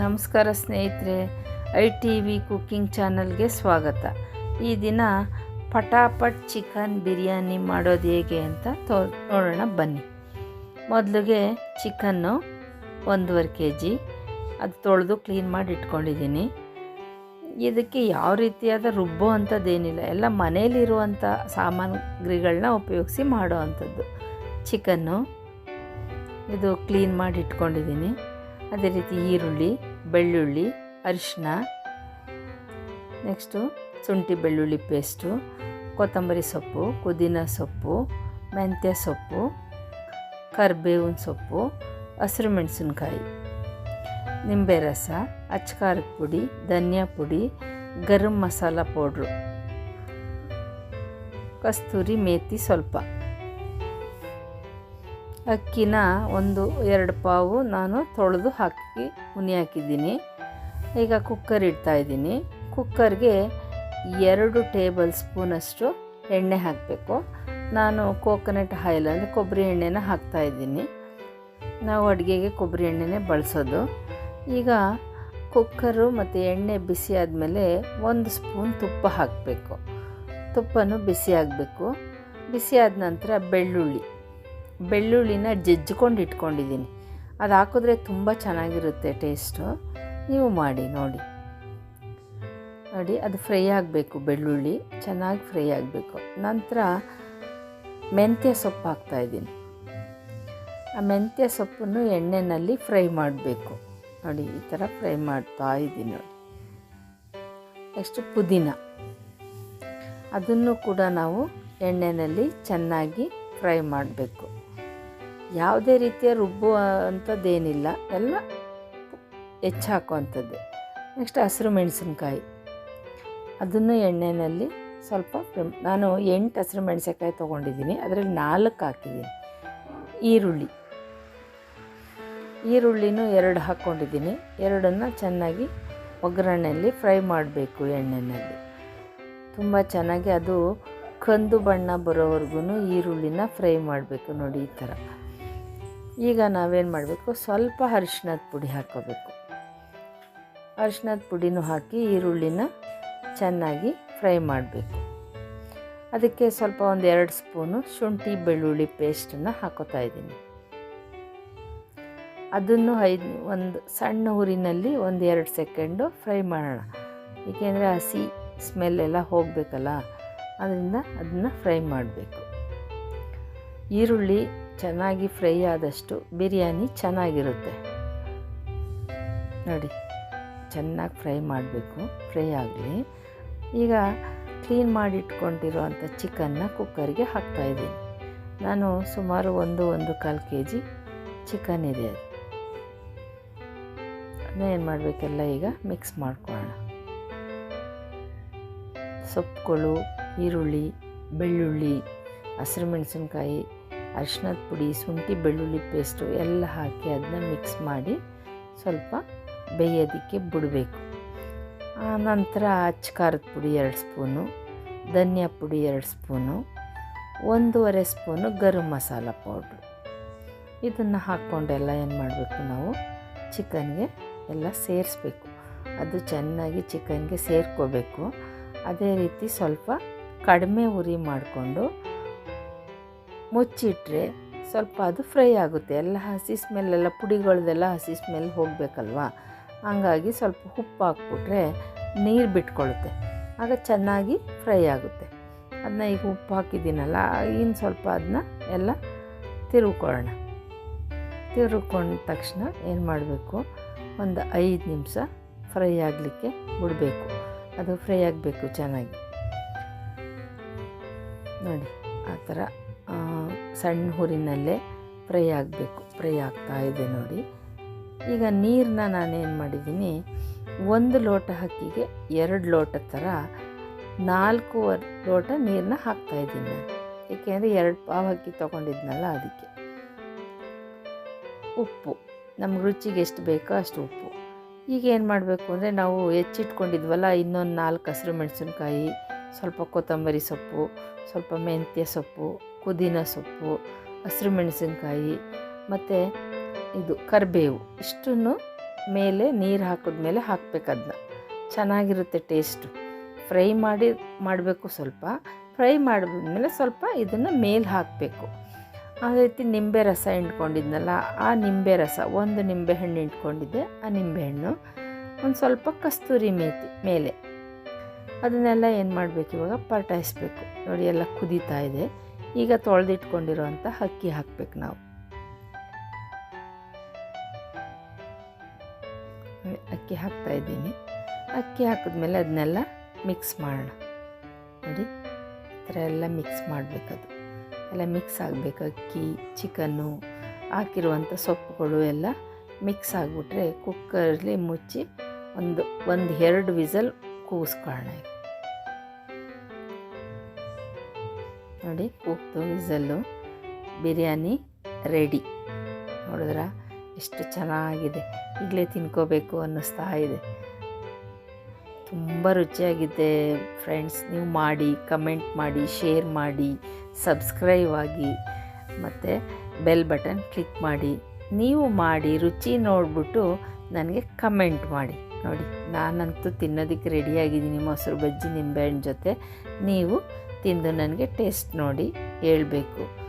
ನಮಸ್ಕಾರ ಸ್ನೇಹಿತರೆ, I T V cooking ಚಾನಲ್ಗೆ ಸ್ವಾಗತ. ಈ ದಿನ ಪಟಾಪಟ್ ಚಿಕನ್ ಬಿರಿಯಾನಿ ಮಾಡೋದು ಹೇಗೆ ಅಂತ ತೋ, ನೋಡೋಣ ಬನ್ನಿ. ಮೊದಲಿಗೆ ಚಿಕನ್ನು ಒಂದೂವರೆ ಕೆ ಜಿ ಅದು ತೊಳೆದು ಕ್ಲೀನ್ ಮಾಡಿ ಇಟ್ಕೊಂಡಿದ್ದೀನಿ. ಇದಕ್ಕೆ ಯಾವ ರೀತಿಯಾದ ರುಬ್ಬೋ ಅಂಥದ್ದೇನಿಲ್ಲ, ಎಲ್ಲ ಮನೇಲಿರುವಂಥ ಸಾಮಗ್ರಿಗಳನ್ನ ಉಪಯೋಗಿಸಿ ಮಾಡೋ ಅಂಥದ್ದು. ಚಿಕನ್ನು ಇದು ಕ್ಲೀನ್ ಮಾಡಿ ಇಟ್ಕೊಂಡಿದ್ದೀನಿ. ಅದೇ ರೀತಿ ಈರುಳ್ಳಿ, ಬೆಳ್ಳುಳ್ಳಿ ಅರಿಶಿನ ನೆಕ್ಸ್ಟು ಶುಂಠಿ, ಬೆಳ್ಳುಳ್ಳಿ ಪೇಸ್ಟು ಕೊತ್ತಂಬರಿ ಸೊಪ್ಪು, ಪುದೀನ ಸೊಪ್ಪು, ಮೆಂತ್ಯ ಸೊಪ್ಪು, ಕರಿಬೇವಿನ ಸೊಪ್ಪು, ಹಸಿರು ಮೆಣಸಿನ್ಕಾಯಿ, ನಿಂಬೆ ರಸ, ಅಚ್ಕಾರದ ಪುಡಿ, ಧನಿಯಾ ಪುಡಿ, ಗರಂ ಮಸಾಲ ಪೌಡ್ರು. ಕಸ್ತೂರಿ ಮೇಥಿ ಸ್ವಲ್ಪ. ಅಕ್ಕಿನ ಒಂದು ಎರಡು ಪಾವು ನಾನು ತೊಳೆದು ಹಾಕಿ ಹುನಿ ಹಾಕಿದ್ದೀನಿ. ಈಗ ಕುಕ್ಕರ್ ಇಡ್ತಾ ಇದ್ದೀನಿ. ಕುಕ್ಕರ್ಗೆ ಎರಡು ಟೇಬಲ್ ಸ್ಪೂನಷ್ಟು ಎಣ್ಣೆ ಹಾಕಬೇಕು. ನಾನು ಕೋಕೋನಟ್ ಆಯಿಲ್ ಅಂದರೆ ಕೊಬ್ಬರಿ ಎಣ್ಣೆನ ಹಾಕ್ತಾಯಿದ್ದೀನಿ ನಾವು ಅಡುಗೆಗೆ ಕೊಬ್ಬರಿ ಎಣ್ಣೆನೇ ಬಳಸೋದು. ಈಗ ಕುಕ್ಕರು ಮತ್ತು ಎಣ್ಣೆ ಬಿಸಿ ಆದಮೇಲೆ ಒಂದು ಸ್ಪೂನ್ ತುಪ್ಪ ಹಾಕಬೇಕು. ತುಪ್ಪನೂ ಬಿಸಿ ಆಗಬೇಕು. ಬಿಸಿ ನಂತರ ಬೆಳ್ಳುಳ್ಳಿ. ಬೆಳ್ಳುಳ್ಳಿನ ಜಜ್ಜಿಕೊಂಡು ಇಟ್ಕೊಂಡಿದ್ದೀನಿ. ಅದು ಹಾಕಿದ್ರೆ ತುಂಬ ಚೆನ್ನಾಗಿರುತ್ತೆ ಟೇಸ್ಟು. ನೀವು ಮಾಡಿ, ನೋಡಿ. ನೋಡಿ, ಅದು ಫ್ರೈ ಆಗಬೇಕು, ಬೆಳ್ಳುಳ್ಳಿ. ಚೆನ್ನಾಗಿ ಫ್ರೈ ಆಗಬೇಕು. ನಂತರ ಮೆಂತ್ಯ ಸೊಪ್ಪು ಹಾಕ್ತಾಯಿದ್ದೀನಿ ಆ ಮೆಂತ್ಯ ಸೊಪ್ಪನ್ನು ಎಣ್ಣೆಯಲ್ಲಿ ಫ್ರೈ ಮಾಡಬೇಕು. ನೋಡಿ, ಈ ಥರ ಫ್ರೈ ಮಾಡ್ತಾ ಇದ್ದೀನಿ, ನೋಡಿ. ನೆಕ್ಸ್ಟು ಪುದೀನ. ಅದನ್ನು ಕೂಡ ನಾವು ಎಣ್ಣೆಯಲ್ಲಿ ಚೆನ್ನಾಗಿ ಫ್ರೈ ಮಾಡಬೇಕು. ಯಾವುದೇ ರೀತಿಯ ರುಬ್ಬುವಂಥದ್ದೇನಿಲ್ಲ ಎಲ್ಲ ಹೆಚ್ಚು ಹಾಕುವಂಥದ್ದು ನೆಕ್ಸ್ಟ್ ಹಸಿರು ಮೆಣಸಿನ್ಕಾಯಿ. ಅದನ್ನು ಎಣ್ಣೆಯಲ್ಲಿ ಸ್ವಲ್ಪ ನಾನು ಎಂಟು ಹಸಿರು ಮೆಣಸಿನ್ಕಾಯಿ ತೊಗೊಂಡಿದ್ದೀನಿ. ಅದರಲ್ಲಿ ನಾಲ್ಕು ಹಾಕಿದ್ದೀನಿ. ಈರುಳ್ಳಿ. ಈರುಳ್ಳಿನೂ ಎರಡು ಹಾಕ್ಕೊಂಡಿದ್ದೀನಿ. ಎರಡನ್ನು ಚೆನ್ನಾಗಿ ಒಗ್ಗರಣೆಯಲ್ಲಿ ಫ್ರೈ ಮಾಡಬೇಕು ಎಣ್ಣೆಯಲ್ಲಿ ತುಂಬ ಚೆನ್ನಾಗಿ ಅದು ಕಂದು ಬಣ್ಣ ಬರೋವರೆಗೂ ಈರುಳ್ಳಿನ ಫ್ರೈ ಮಾಡಬೇಕು ನೋಡಿ ಈ ಥರ. ಈಗ ನಾವೇನು ಮಾಡಬೇಕು? ಸ್ವಲ್ಪ ಅರಿಶಿನದ ಪುಡಿ ಹಾಕ್ಕೋಬೇಕು ಅರಿಶಿನದ ಪುಡಿನೂ ಹಾಕಿ ಈರುಳ್ಳಿನ ಚೆನ್ನಾಗಿ ಫ್ರೈ ಮಾಡಬೇಕು. ಅದಕ್ಕೆ ಸ್ವಲ್ಪ ಒಂದು ಎರಡು ಸ್ಪೂನು ಶುಂಠಿ ಬೆಳ್ಳುಳ್ಳಿ ಪೇಸ್ಟನ್ನು ಹಾಕೋತಾ ಇದ್ದೀನಿ. ಅದನ್ನು ಐದು, ಒಂದು ಸಣ್ಣ ಊರಿನಲ್ಲಿ ಒಂದು ಎರಡು ಸೆಕೆಂಡು ಫ್ರೈ ಮಾಡೋಣ. ಏಕೆಂದರೆ ಹಸಿ ಸ್ಮೆಲ್ ಎಲ್ಲ ಹೋಗಬೇಕಲ್ಲ, ಅದರಿಂದ ಅದನ್ನು ಫ್ರೈ ಮಾಡಬೇಕು. ಈರುಳ್ಳಿ ಚೆನ್ನಾಗಿ ಫ್ರೈ ಆದಷ್ಟು ಬಿರಿಯಾನಿ ಚೆನ್ನಾಗಿರುತ್ತೆ. ನೋಡಿ, ಚೆನ್ನಾಗಿ ಫ್ರೈ ಮಾಡಬೇಕು. ಫ್ರೈ ಆಗಲಿ. ಈಗ ಕ್ಲೀನ್ ಮಾಡಿ ಇಟ್ಕೊಂಡಿರೋವಂಥ ಚಿಕನ್ನ ಕುಕ್ಕರ್ಗೆ ಹಾಕ್ತಾಯಿದ್ದೀನಿ ನಾನು ಸುಮಾರು ಒಂದು ಒಂದು ಕಾಲು ಕೆ ಜಿ ಚಿಕನ್ ಇದೆ ಅದು. ಏನು ಮಾಡಬೇಕೆಲ್ಲ ಈಗ ಮಿಕ್ಸ್ ಮಾಡ್ಕೊಳ್ಳೋಣ. ಸೊಪ್ಪುಗಳು, ಈರುಳ್ಳಿ, ಬೆಳ್ಳುಳ್ಳಿ, ಹಸಿರು ಮೆಣಸಿನ್ಕಾಯಿ ಅರಿಶಿನದ ಪುಡಿ, ಶುಂಠಿ, ಬೆಳ್ಳುಳ್ಳಿ ಪೇಸ್ಟು ಎಲ್ಲ ಹಾಕಿ ಅದನ್ನ ಮಿಕ್ಸ್ ಮಾಡಿ ಸ್ವಲ್ಪ ಬೇಯೋದಕ್ಕೆ ಬಿಡಬೇಕು. ನಂತರ ಅಚ್ಚ ಖಾರದ ಪುಡಿ ಎರಡು ಸ್ಪೂನು, ಧನಿಯಾ ಪುಡಿ ಎರಡು ಸ್ಪೂನು, ಒಂದೂವರೆ ಸ್ಪೂನು ಗರಂ ಮಸಾಲ ಪೌಡ್ರು. ಇದನ್ನು ಹಾಕ್ಕೊಂಡೆಲ್ಲ ಏನು ಮಾಡಬೇಕು ನಾವು? ಚಿಕನ್ಗೆ ಎಲ್ಲ ಸೇರಿಸ್ಬೇಕು. ಅದು ಚೆನ್ನಾಗಿ ಚಿಕನ್ಗೆ ಸೇರ್ಕೋಬೇಕು. ಅದೇ ರೀತಿ ಸ್ವಲ್ಪ ಕಡಿಮೆ ಉರಿ ಮಾಡಿಕೊಂಡು ಮುಚ್ಚಿಟ್ರೆ ಸ್ವಲ್ಪ ಅದು ಫ್ರೈ ಆಗುತ್ತೆ. ಎಲ್ಲ ಹಸಿ ಸ್ಮೆಲ್ಲೆಲ್ಲ ಪುಡಿಗಳದೆಲ್ಲ ಹಸಿ ಸ್ಮೆಲ್ ಹೋಗಬೇಕಲ್ವಾ? ಹಂಗಾಗಿ ಸ್ವಲ್ಪ ಉಪ್ಪು ಹಾಕ್ಬಿಟ್ರೆ ನೀರು ಬಿಟ್ಕೊಳ್ಳುತ್ತೆ ಆಗ ಚೆನ್ನಾಗಿ ಫ್ರೈ ಆಗುತ್ತೆ. ಅದನ್ನ ಈಗ ಉಪ್ಪು ಹಾಕಿದ್ದೀನಲ್ಲ ಇನ್ನು ಸ್ವಲ್ಪ ಅದನ್ನ ಎಲ್ಲ ತಿರುಕೊಳ್ಳೋಣ. ತಿರುಕೊಂಡ ತಕ್ಷಣ ಏನು ಮಾಡಬೇಕು? ಒಂದು ಐದು ನಿಮಿಷ ಫ್ರೈ ಆಗಲಿಕ್ಕೆ ಬಿಡಬೇಕು. ಅದು ಫ್ರೈ ಆಗಬೇಕು ಚೆನ್ನಾಗಿ. ನೋಡಿ, ಆ ಥರ ಸಣ್ಣ ಹುರಿನಲ್ಲೇ ಫ್ರೈ ಆಗಬೇಕು ಫ್ರೈ ಆಗ್ತಾ ಇದೆ ನೋಡಿ. ಈಗ ನೀರನ್ನ ನಾನೇನು ಮಾಡಿದ್ದೀನಿ, ಒಂದು ಲೋಟ ಹಕ್ಕಿಗೆ ಎರಡು ಲೋಟ ಥರ ನಾಲ್ಕು ಲೋಟ ನೀರನ್ನ ಹಾಕ್ತಾಯಿದ್ದೀನಿ ನಾನು. ಏಕೆಂದರೆ ಎರಡು ಪಾವು ಹಕ್ಕಿ ತೊಗೊಂಡಿದ್ನಲ್ಲ ಅದಕ್ಕೆ. ಉಪ್ಪು, ನಮ್ಗೆ ರುಚಿಗೆ ಎಷ್ಟು ಬೇಕೋ ಅಷ್ಟು ಉಪ್ಪು. ಈಗ ಏನು ಮಾಡಬೇಕು ಅಂದರೆ ನಾವು ಹೆಚ್ಚಿಟ್ಕೊಂಡಿದ್ವಲ್ಲ, ಇನ್ನೊಂದು ನಾಲ್ಕು ಹಸಿರು ಮೆಣಸಿನ್ಕಾಯಿ, ಸ್ವಲ್ಪ ಕೊತ್ತಂಬರಿ ಸೊಪ್ಪು, ಸ್ವಲ್ಪ ಮೆಂತ್ಯ ಸೊಪ್ಪು ಪುದೀನ ಸೊಪ್ಪು, ಹಸಿರು ಮೆಣಸಿನ್ಕಾಯಿ, ಮತ್ತು ಇದು ಕರಿಬೇವು. ಇಷ್ಟನ್ನು ಮೇಲೆ ನೀರು ಹಾಕಿದ್ಮೇಲೆ ಹಾಕ್ಬೇಕು ಅದನ್ನ ಚೆನ್ನಾಗಿರುತ್ತೆ ಟೇಸ್ಟು ಫ್ರೈ ಮಾಡಿ, ಮಾಡಬೇಕು ಸ್ವಲ್ಪ. ಫ್ರೈ ಮಾಡಿದ್ಮೇಲೆ ಸ್ವಲ್ಪ ಇದನ್ನು ಮೇಲೆ ಹಾಕಬೇಕು. ಅದೇ ರೀತಿ ನಿಂಬೆ ರಸ ಹಿಂಡ್ಕೊಂಡಿದ್ನಲ್ಲ, ಆ ನಿಂಬೆ ರಸ, ಒಂದು ನಿಂಬೆ ಹಣ್ಣು ಹಿಂಡ್ಕೊಂಡಿದ್ದೆ, ಆ ನಿಂಬೆಹಣ್ಣು ಒಂದು ಸ್ವಲ್ಪ ಕಸ್ತೂರಿ ಮೇತಿ ಮೇಲೆ. ಅದನ್ನೆಲ್ಲ ಏನು ಮಾಡಬೇಕು ಇವಾಗ? ಪಟಾಯಿಸ್ಬೇಕು ನೋಡಿ, ಎಲ್ಲ ಕುದೀತಾ ಇದೆ. ಈಗ ತೊಳೆದಿಟ್ಕೊಂಡಿರುವಂಥ ಅಕ್ಕಿ ಹಾಕ್ಬೇಕು ನಾವು. ಅಕ್ಕಿ ಹಾಕ್ತಾ ಇದ್ದೀನಿ. ಅಕ್ಕಿ ಹಾಕಿದ್ಮೇಲೆ ಅದನ್ನೆಲ್ಲ ಮಿಕ್ಸ್ ಮಾಡೋಣ. ನೋಡಿ, ಈ ಥರ ಎಲ್ಲ ಮಿಕ್ಸ್ ಮಾಡಬೇಕದು ಎಲ್ಲ ಮಿಕ್ಸ್ ಆಗಬೇಕು. ಅಕ್ಕಿ ಚಿಕನ್ನು ಹಾಕಿರುವಂಥ ಸೊಪ್ಪುಗಳು ಎಲ್ಲ ಮಿಕ್ಸ್ ಆಗಿಬಿಟ್ರೆ ಕುಕ್ಕರ್ಲಿ ಮುಚ್ಚಿ ಒಂದು ಒಂದು ಎರಡು ವಿಸಲ್ ಕೂಗಿಸ್ಕೊಳ್ಳೋಣ ನೋಡಿ ಕೂಗ್ತು ವಿಸಲ್ಲು ಬಿರಿಯಾನಿ ರೆಡಿ ನೋಡಿದ್ರ? ಎಷ್ಟು ಚೆನ್ನಾಗಿದೆ. ಈಗಲೇ ತಿನ್ಕೋಬೇಕು ಅನ್ನಿಸ್ತಾ ಇದೆ. ತುಂಬ ರುಚಿಯಾಗಿದೆ ಫ್ರೆಂಡ್ಸ್ ನೀವು ಮಾಡಿ ಕಮೆಂಟ್ ಮಾಡಿ ಶೇರ್ ಮಾಡಿ ಸಬ್ಸ್ಕ್ರೈಬ್ ಆಗಿ. ಮತ್ತು ಬೆಲ್ ಬಟನ್ ಕ್ಲಿಕ್ ಮಾಡಿ. ನೀವು ಮಾಡಿ ರುಚಿ ನೋಡಿಬಿಟ್ಟು ನನಗೆ ಕಮೆಂಟ್ ಮಾಡಿ. ನೋಡಿ, ನಾನಂತೂ ತಿನ್ನೋದಕ್ಕೆ ರೆಡಿಯಾಗಿದ್ದೀನಿ ಮೊಸರು ಬಜ್ಜಿ ನಿಂಬೆಹಣ್ಣು ಜೊತೆ. ನೀವು ತಿಂದು ನನಗೆ ಟೇಸ್ಟ್ ನೋಡಿ ಹೇಳಬೇಕು.